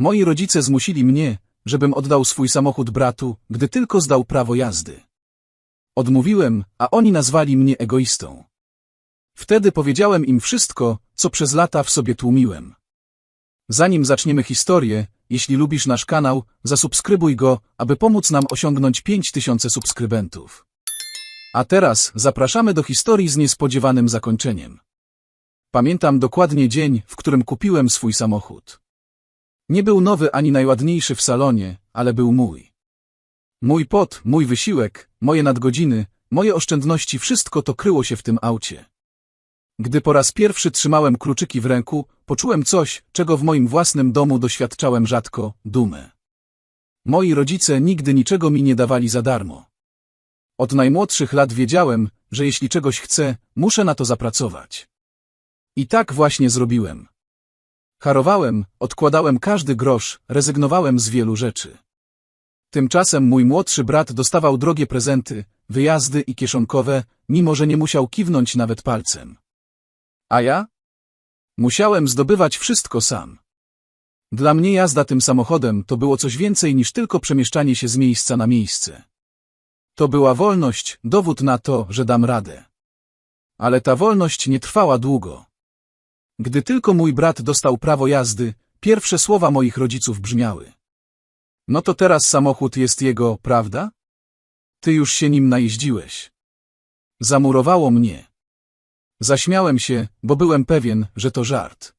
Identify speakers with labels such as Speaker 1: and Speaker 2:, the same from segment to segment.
Speaker 1: Moi rodzice zmusili mnie, żebym oddał swój samochód bratu, gdy tylko zdał prawo jazdy. Odmówiłem, a oni nazwali mnie egoistą. Wtedy powiedziałem im wszystko, co przez lata w sobie tłumiłem. Zanim zaczniemy historię, jeśli lubisz nasz kanał, zasubskrybuj go, aby pomóc nam osiągnąć 5000 subskrybentów. A teraz zapraszamy do historii z niespodziewanym zakończeniem. Pamiętam dokładnie dzień, w którym kupiłem swój samochód. Nie był nowy ani najładniejszy w salonie, ale był mój. Mój pot, mój wysiłek, moje nadgodziny, moje oszczędności, wszystko to kryło się w tym aucie. Gdy po raz pierwszy trzymałem kluczyki w ręku, poczułem coś, czego w moim własnym domu doświadczałem rzadko dumę. Moi rodzice nigdy niczego mi nie dawali za darmo. Od najmłodszych lat wiedziałem, że jeśli czegoś chcę, muszę na to zapracować. I tak właśnie zrobiłem. Harowałem, odkładałem każdy grosz, rezygnowałem z wielu rzeczy. Tymczasem mój młodszy brat dostawał drogie prezenty, wyjazdy i kieszonkowe, mimo że nie musiał kiwnąć nawet palcem. A ja? Musiałem zdobywać wszystko sam. Dla mnie jazda tym samochodem to było coś więcej niż tylko przemieszczanie się z miejsca na miejsce. To była wolność, dowód na to, że dam radę. Ale ta wolność nie trwała długo. Gdy tylko mój brat dostał prawo jazdy, pierwsze słowa moich rodziców brzmiały. No to teraz samochód jest jego, prawda? Ty już się nim najeździłeś. Zamurowało mnie. Zaśmiałem się, bo byłem pewien, że to żart.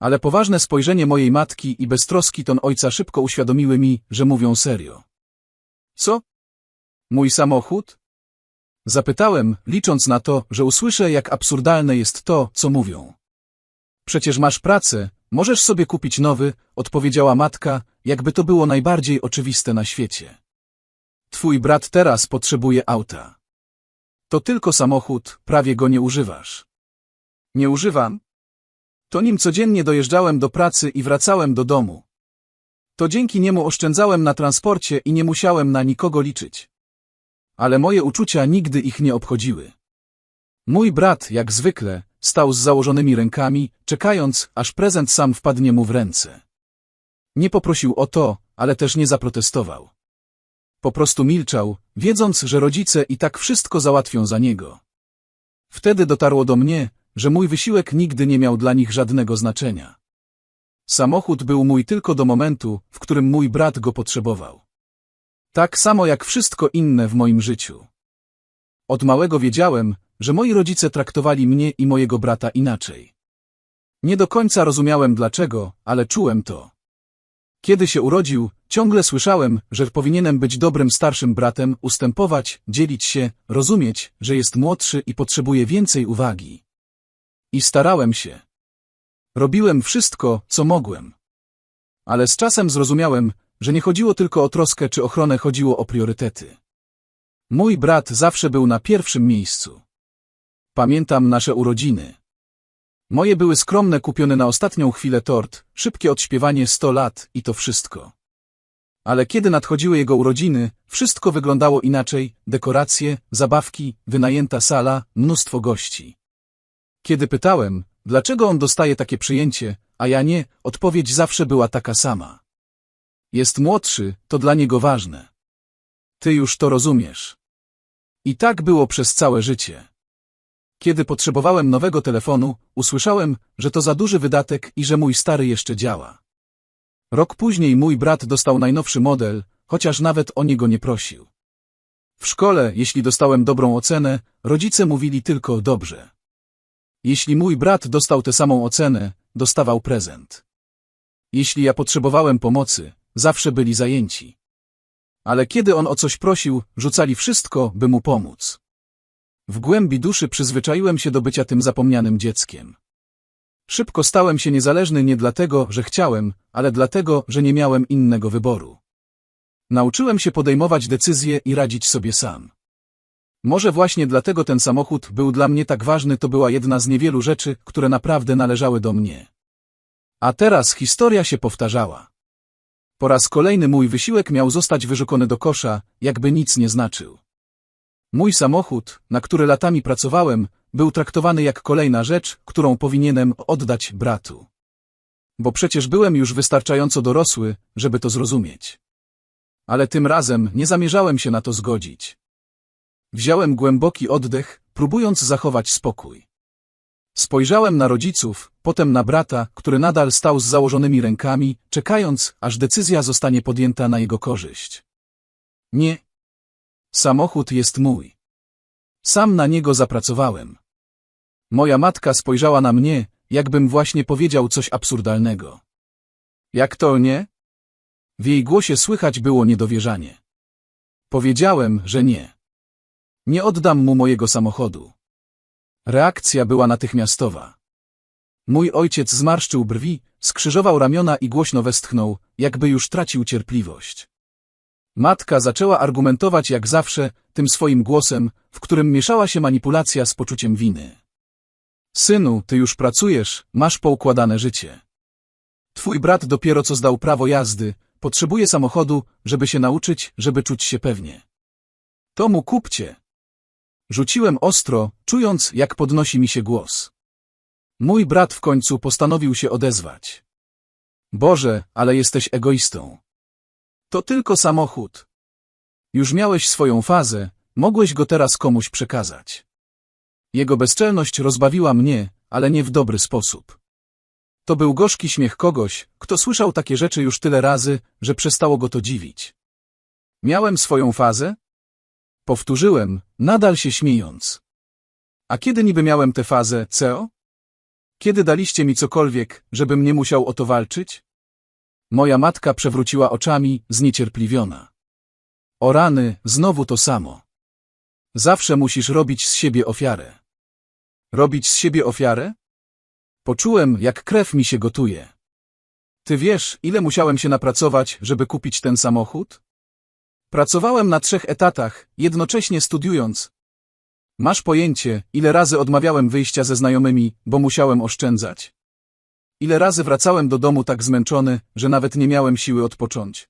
Speaker 1: Ale poważne spojrzenie mojej matki i beztroski ton ojca szybko uświadomiły mi, że mówią serio. Co? Mój samochód? Zapytałem, licząc na to, że usłyszę, jak absurdalne jest to, co mówią. Przecież masz pracę, możesz sobie kupić nowy, odpowiedziała matka, jakby to było najbardziej oczywiste na świecie. Twój brat teraz potrzebuje auta. To tylko samochód, prawie go nie używasz. Nie używam? To nim codziennie dojeżdżałem do pracy i wracałem do domu. To dzięki niemu oszczędzałem na transporcie i nie musiałem na nikogo liczyć. Ale moje uczucia nigdy ich nie obchodziły. Mój brat, jak zwykle, stał z założonymi rękami, czekając, aż prezent sam wpadnie mu w ręce. Nie poprosił o to, ale też nie zaprotestował. Po prostu milczał, wiedząc, że rodzice i tak wszystko załatwią za niego. Wtedy dotarło do mnie, że mój wysiłek nigdy nie miał dla nich żadnego znaczenia. Samochód był mój tylko do momentu, w którym mój brat go potrzebował. Tak samo jak wszystko inne w moim życiu. Od małego wiedziałem, że moi rodzice traktowali mnie i mojego brata inaczej. Nie do końca rozumiałem dlaczego, ale czułem to. Kiedy się urodził, ciągle słyszałem, że powinienem być dobrym starszym bratem, ustępować, dzielić się, rozumieć, że jest młodszy i potrzebuje więcej uwagi. I starałem się. Robiłem wszystko, co mogłem. Ale z czasem zrozumiałem, że nie chodziło tylko o troskę czy ochronę, chodziło o priorytety. Mój brat zawsze był na pierwszym miejscu. Pamiętam nasze urodziny. Moje były skromne, kupione na ostatnią chwilę tort, szybkie odśpiewanie 100 lat i to wszystko. Ale kiedy nadchodziły jego urodziny, wszystko wyglądało inaczej, dekoracje, zabawki, wynajęta sala, mnóstwo gości. Kiedy pytałem, dlaczego on dostaje takie przyjęcie, a ja nie, odpowiedź zawsze była taka sama. Jest młodszy, to dla niego ważne. Ty już to rozumiesz. I tak było przez całe życie. Kiedy potrzebowałem nowego telefonu, usłyszałem, że to za duży wydatek i że mój stary jeszcze działa. Rok później mój brat dostał najnowszy model, chociaż nawet o niego nie prosił. W szkole, jeśli dostałem dobrą ocenę, rodzice mówili tylko dobrze. Jeśli mój brat dostał tę samą ocenę, dostawał prezent. Jeśli ja potrzebowałem pomocy, zawsze byli zajęci. Ale kiedy on o coś prosił, rzucali wszystko, by mu pomóc. W głębi duszy przyzwyczaiłem się do bycia tym zapomnianym dzieckiem. Szybko stałem się niezależny nie dlatego, że chciałem, ale dlatego, że nie miałem innego wyboru. Nauczyłem się podejmować decyzje i radzić sobie sam. Może właśnie dlatego ten samochód był dla mnie tak ważny, to była jedna z niewielu rzeczy, które naprawdę należały do mnie. A teraz historia się powtarzała. Po raz kolejny mój wysiłek miał zostać wyrzucony do kosza, jakby nic nie znaczył. Mój samochód, na który latami pracowałem, był traktowany jak kolejna rzecz, którą powinienem oddać bratu. Bo przecież byłem już wystarczająco dorosły, żeby to zrozumieć. Ale tym razem nie zamierzałem się na to zgodzić. Wziąłem głęboki oddech, próbując zachować spokój. Spojrzałem na rodziców, potem na brata, który nadal stał z założonymi rękami, czekając, aż decyzja zostanie podjęta na jego korzyść. Nie. Samochód jest mój. Sam na niego zapracowałem. Moja matka spojrzała na mnie, jakbym właśnie powiedział coś absurdalnego. Jak to nie? W jej głosie słychać było niedowierzanie. Powiedziałem, że nie. Nie oddam mu mojego samochodu. Reakcja była natychmiastowa. Mój ojciec zmarszczył brwi, skrzyżował ramiona i głośno westchnął, jakby już tracił cierpliwość. Matka zaczęła argumentować jak zawsze, tym swoim głosem, w którym mieszała się manipulacja z poczuciem winy. Synu, ty już pracujesz, masz poukładane życie. Twój brat dopiero co zdał prawo jazdy, potrzebuje samochodu, żeby się nauczyć, żeby czuć się pewnie. To mu kupcie. Rzuciłem ostro, czując, jak podnosi mi się głos. Mój brat w końcu postanowił się odezwać. Boże, ale jesteś egoistą. To tylko samochód. Już miałeś swoją fazę, mogłeś go teraz komuś przekazać. Jego bezczelność rozbawiła mnie, ale nie w dobry sposób. To był gorzki śmiech kogoś, kto słyszał takie rzeczy już tyle razy, że przestało go to dziwić. Miałem swoją fazę? Powtórzyłem, nadal się śmiejąc. A kiedy niby miałem tę fazę, CEO? Kiedy daliście mi cokolwiek, żebym nie musiał o to walczyć? Moja matka przewróciła oczami, zniecierpliwiona. O rany, znowu to samo. Zawsze musisz robić z siebie ofiarę. Robić z siebie ofiarę? Poczułem, jak krew mi się gotuje. Ty wiesz, ile musiałem się napracować, żeby kupić ten samochód? Pracowałem na trzech etatach, jednocześnie studiując. Masz pojęcie, ile razy odmawiałem wyjścia ze znajomymi, bo musiałem oszczędzać? Ile razy wracałem do domu tak zmęczony, że nawet nie miałem siły odpocząć?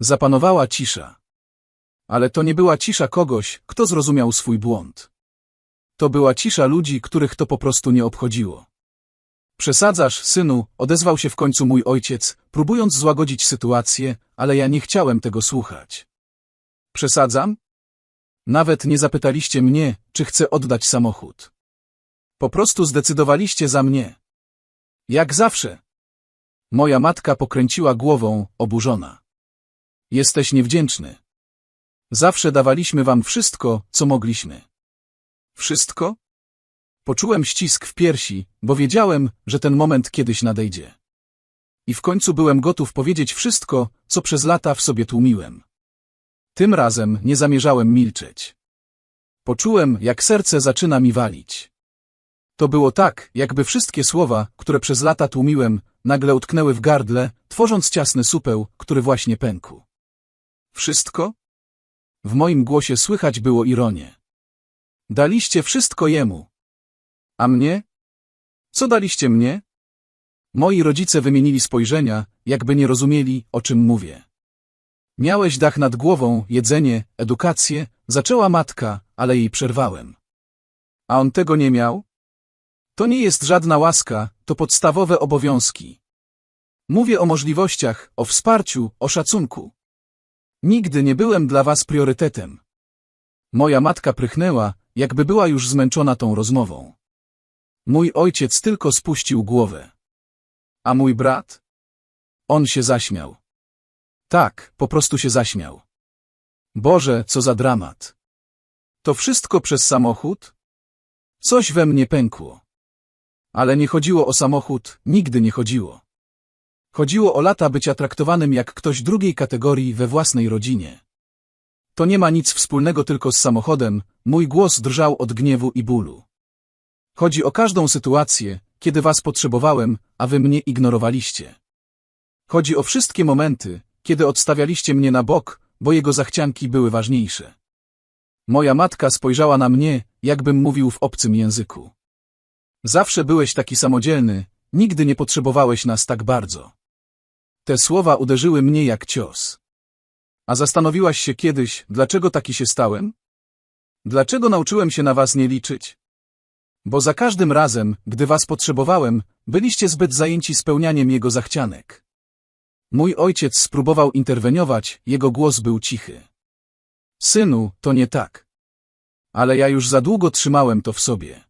Speaker 1: Zapanowała cisza. Ale to nie była cisza kogoś, kto zrozumiał swój błąd. To była cisza ludzi, których to po prostu nie obchodziło. Przesadzasz, synu, odezwał się w końcu mój ojciec, próbując złagodzić sytuację, ale ja nie chciałem tego słuchać. Przesadzam? Nawet nie zapytaliście mnie, czy chcę oddać samochód. Po prostu zdecydowaliście za mnie. Jak zawsze. Moja matka pokręciła głową, oburzona. Jesteś niewdzięczny. Zawsze dawaliśmy wam wszystko, co mogliśmy. Wszystko? Poczułem ścisk w piersi, bo wiedziałem, że ten moment kiedyś nadejdzie. I w końcu byłem gotów powiedzieć wszystko, co przez lata w sobie tłumiłem. Tym razem nie zamierzałem milczeć. Poczułem, jak serce zaczyna mi walić. To było tak, jakby wszystkie słowa, które przez lata tłumiłem, nagle utknęły w gardle, tworząc ciasny supeł, który właśnie pękł. Wszystko? W moim głosie słychać było ironię. Daliście wszystko jemu. A mnie? Co daliście mnie? Moi rodzice wymienili spojrzenia, jakby nie rozumieli, o czym mówię. Miałeś dach nad głową, jedzenie, edukację, zaczęła matka, ale jej przerwałem. A on tego nie miał? To nie jest żadna łaska, to podstawowe obowiązki. Mówię o możliwościach, o wsparciu, o szacunku. Nigdy nie byłem dla was priorytetem. Moja matka prychnęła, jakby była już zmęczona tą rozmową. Mój ojciec tylko spuścił głowę. A mój brat? On się zaśmiał. Tak, po prostu się zaśmiał. Boże, co za dramat. To wszystko przez samochód? Coś we mnie pękło. Ale nie chodziło o samochód, nigdy nie chodziło. Chodziło o lata bycia traktowanym jak ktoś drugiej kategorii we własnej rodzinie. To nie ma nic wspólnego tylko z samochodem, mój głos drżał od gniewu i bólu. Chodzi o każdą sytuację, kiedy was potrzebowałem, a wy mnie ignorowaliście. Chodzi o wszystkie momenty, kiedy odstawialiście mnie na bok, bo jego zachcianki były ważniejsze. Moja matka spojrzała na mnie, jakbym mówił w obcym języku. Zawsze byłeś taki samodzielny, nigdy nie potrzebowałeś nas tak bardzo. Te słowa uderzyły mnie jak cios. A zastanowiłaś się kiedyś, dlaczego taki się stałem? Dlaczego nauczyłem się na was nie liczyć? Bo za każdym razem, gdy was potrzebowałem, byliście zbyt zajęci spełnianiem jego zachcianek. Mój ojciec spróbował interweniować, jego głos był cichy. Synu, to nie tak. Ale ja już za długo trzymałem to w sobie.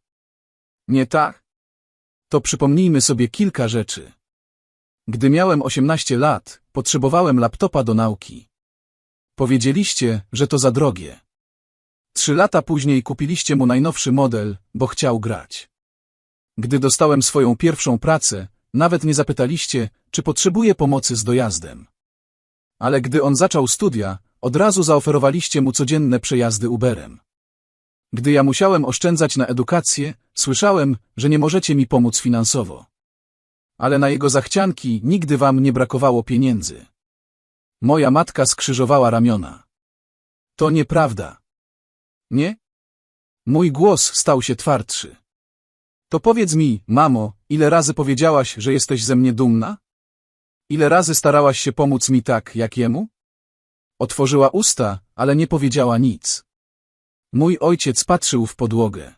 Speaker 1: Nie tak? To przypomnijmy sobie kilka rzeczy. Gdy miałem 18 lat, potrzebowałem laptopa do nauki. Powiedzieliście, że to za drogie. Trzy lata później kupiliście mu najnowszy model, bo chciał grać. Gdy dostałem swoją pierwszą pracę, nawet nie zapytaliście, czy potrzebuje pomocy z dojazdem. Ale gdy on zaczął studia, od razu zaoferowaliście mu codzienne przejazdy Uberem. Gdy ja musiałem oszczędzać na edukację, słyszałem, że nie możecie mi pomóc finansowo. Ale na jego zachcianki nigdy wam nie brakowało pieniędzy. Moja matka skrzyżowała ramiona. To nieprawda. Nie? Mój głos stał się twardszy. To powiedz mi, mamo, ile razy powiedziałaś, że jesteś ze mnie dumna? Ile razy starałaś się pomóc mi tak, jak jemu? Otworzyła usta, ale nie powiedziała nic. Mój ojciec patrzył w podłogę.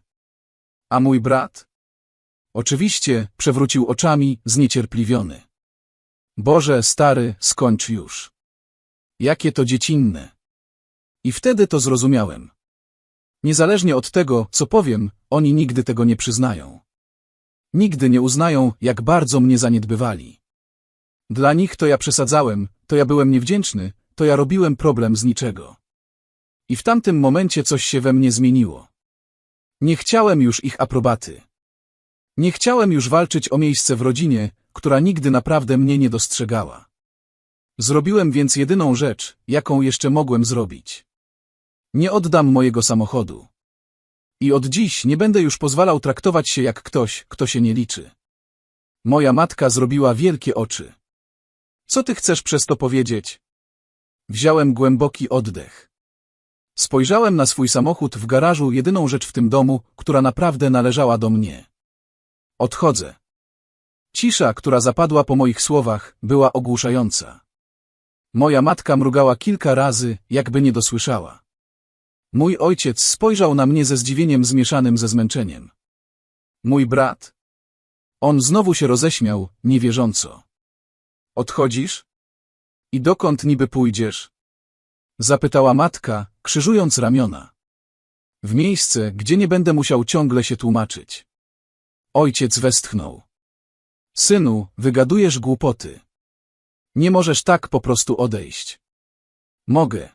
Speaker 1: A mój brat? Oczywiście, przewrócił oczami, zniecierpliwiony. Boże, stary, skończ już. Jakie to dziecinne. I wtedy to zrozumiałem. Niezależnie od tego, co powiem, oni nigdy tego nie przyznają. Nigdy nie uznają, jak bardzo mnie zaniedbywali. Dla nich to ja przesadzałem, to ja byłem niewdzięczny, to ja robiłem problem z niczego. I w tamtym momencie coś się we mnie zmieniło. Nie chciałem już ich aprobaty. Nie chciałem już walczyć o miejsce w rodzinie, która nigdy naprawdę mnie nie dostrzegała. Zrobiłem więc jedyną rzecz, jaką jeszcze mogłem zrobić. Nie oddam mojego samochodu. I od dziś nie będę już pozwalał traktować się jak ktoś, kto się nie liczy. Moja matka zrobiła wielkie oczy. Co ty chcesz przez to powiedzieć? Wziąłem głęboki oddech. Spojrzałem na swój samochód w garażu, jedyną rzecz w tym domu, która naprawdę należała do mnie. Odchodzę. Cisza, która zapadła po moich słowach, była ogłuszająca. Moja matka mrugała kilka razy, jakby nie dosłyszała. Mój ojciec spojrzał na mnie ze zdziwieniem zmieszanym ze zmęczeniem. Mój brat? On znowu się roześmiał, niewierząco. Odchodzisz? I dokąd niby pójdziesz? Zapytała matka, krzyżując ramiona. W miejsce, gdzie nie będę musiał ciągle się tłumaczyć. Ojciec westchnął. Synu, wygadujesz głupoty. Nie możesz tak po prostu odejść. Mogę.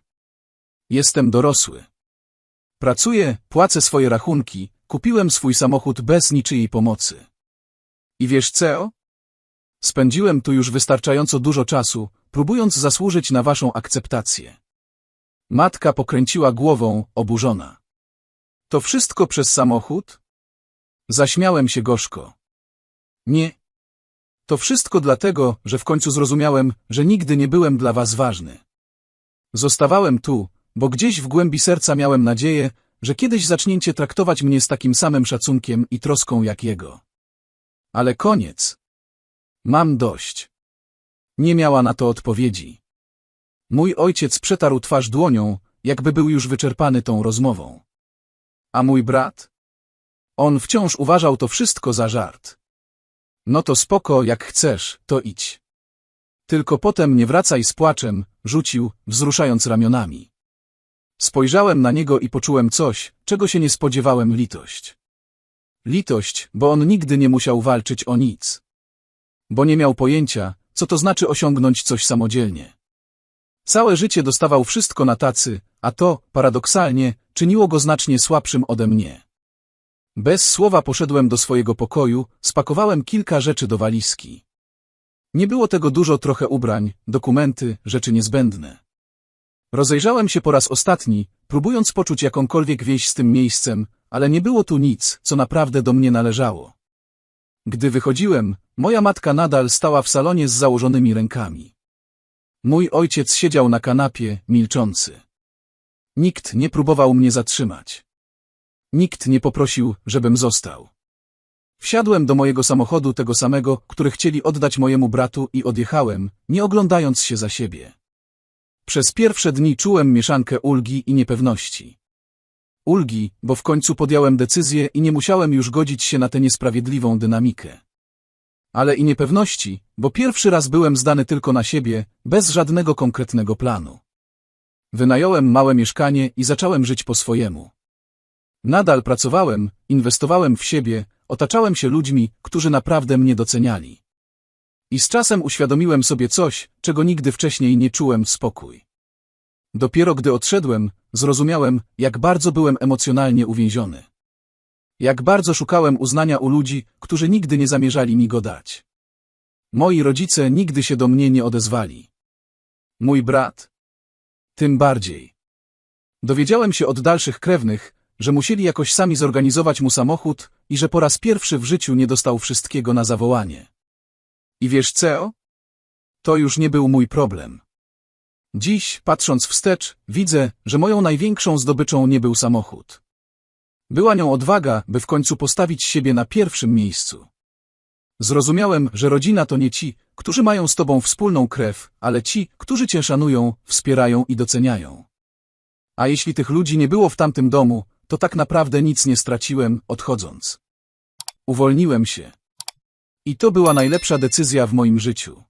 Speaker 1: Jestem dorosły. Pracuję, płacę swoje rachunki, kupiłem swój samochód bez niczyjej pomocy. I wiesz co? Spędziłem tu już wystarczająco dużo czasu, próbując zasłużyć na waszą akceptację. Matka pokręciła głową, oburzona. To wszystko przez samochód? Zaśmiałem się gorzko. Nie. To wszystko dlatego, że w końcu zrozumiałem, że nigdy nie byłem dla was ważny. Zostawałem tu, bo gdzieś w głębi serca miałem nadzieję, że kiedyś zaczniecie traktować mnie z takim samym szacunkiem i troską jak jego. Ale koniec. Mam dość. Nie miała na to odpowiedzi. Mój ojciec przetarł twarz dłonią, jakby był już wyczerpany tą rozmową. A mój brat? On wciąż uważał to wszystko za żart. No to spoko, jak chcesz, to idź. Tylko potem nie wracaj z płaczem, rzucił, wzruszając ramionami. Spojrzałem na niego i poczułem coś, czego się nie spodziewałem litość. Litość, bo on nigdy nie musiał walczyć o nic. Bo nie miał pojęcia, co to znaczy osiągnąć coś samodzielnie. Całe życie dostawał wszystko na tacy, a to, paradoksalnie, czyniło go znacznie słabszym ode mnie. Bez słowa poszedłem do swojego pokoju, spakowałem kilka rzeczy do walizki. Nie było tego dużo, trochę ubrań, dokumenty, rzeczy niezbędne. Rozejrzałem się po raz ostatni, próbując poczuć jakąkolwiek więź z tym miejscem, ale nie było tu nic, co naprawdę do mnie należało. Gdy wychodziłem, moja matka nadal stała w salonie z założonymi rękami. Mój ojciec siedział na kanapie, milczący. Nikt nie próbował mnie zatrzymać. Nikt nie poprosił, żebym został. Wsiadłem do mojego samochodu tego samego, który chcieli oddać mojemu bratu i odjechałem, nie oglądając się za siebie. Przez pierwsze dni czułem mieszankę ulgi i niepewności. ulgi, bo w końcu podjąłem decyzję i nie musiałem już godzić się na tę niesprawiedliwą dynamikę. Ale i niepewności, bo pierwszy raz byłem zdany tylko na siebie, bez żadnego konkretnego planu. Wynająłem małe mieszkanie i zacząłem żyć po swojemu. Nadal pracowałem, inwestowałem w siebie, otaczałem się ludźmi, którzy naprawdę mnie doceniali. I z czasem uświadomiłem sobie coś, czego nigdy wcześniej nie czułem spokój. Dopiero gdy odszedłem, zrozumiałem, jak bardzo byłem emocjonalnie uwięziony. Jak bardzo szukałem uznania u ludzi, którzy nigdy nie zamierzali mi go dać. Moi rodzice nigdy się do mnie nie odezwali. Mój brat? Tym bardziej. Dowiedziałem się od dalszych krewnych, że musieli jakoś sami zorganizować mu samochód i że po raz pierwszy w życiu nie dostał wszystkiego na zawołanie. I wiesz co? To już nie był mój problem. Dziś, patrząc wstecz, widzę, że moją największą zdobyczą nie był samochód. Była nią odwaga, by w końcu postawić siebie na pierwszym miejscu. Zrozumiałem, że rodzina to nie ci, którzy mają z tobą wspólną krew, ale ci, którzy cię szanują, wspierają i doceniają. A jeśli tych ludzi nie było w tamtym domu, to tak naprawdę nic nie straciłem, odchodząc. Uwolniłem się. I to była najlepsza decyzja w moim życiu.